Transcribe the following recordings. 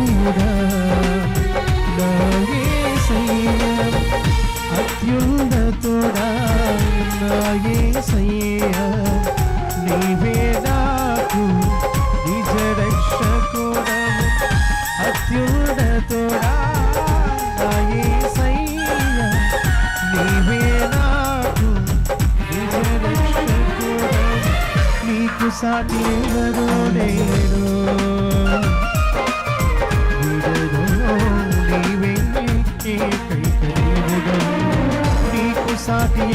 ప్రియుడా అత్యున్నతుడా నాయే సయ్య నీవే నాకు నిజ రక్షకుడా అత్యున్నతుడా నాయే సయ్య నీవే నాకు నిజ రక్షకుడా నీకు సాటి साथी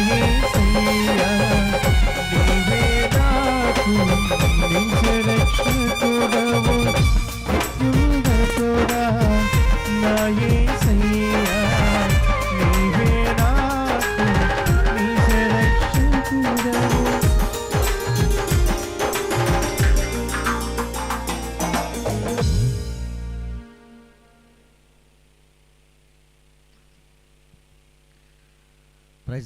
सही सैया।